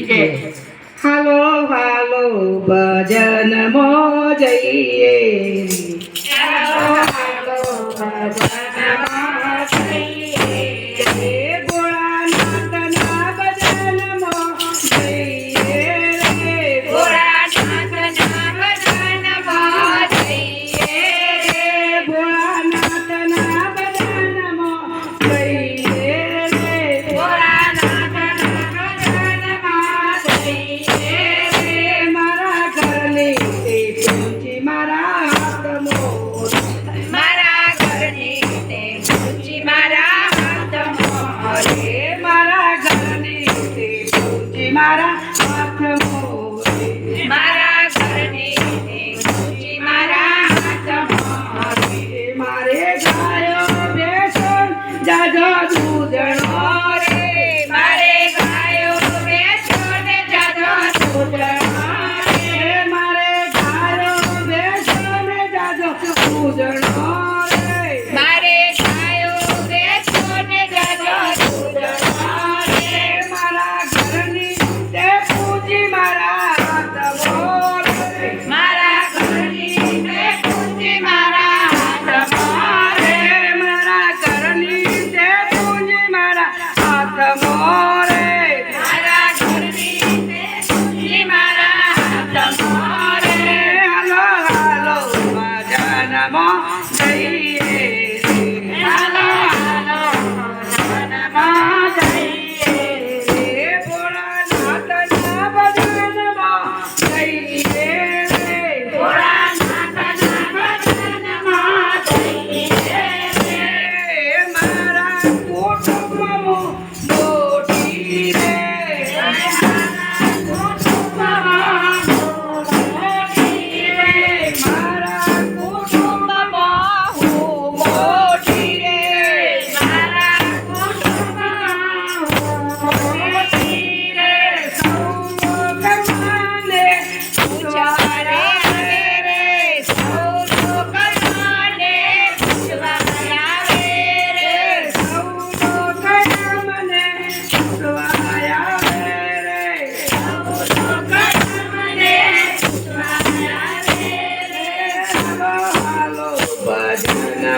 જય હાલો હાલો ભજન મો જઈએ મારા હાથ મોરે મારા ઘરની ખુશી મારા હાથ મોરે. મારે ગાયો બેસન જાજો દૂધણો Namaste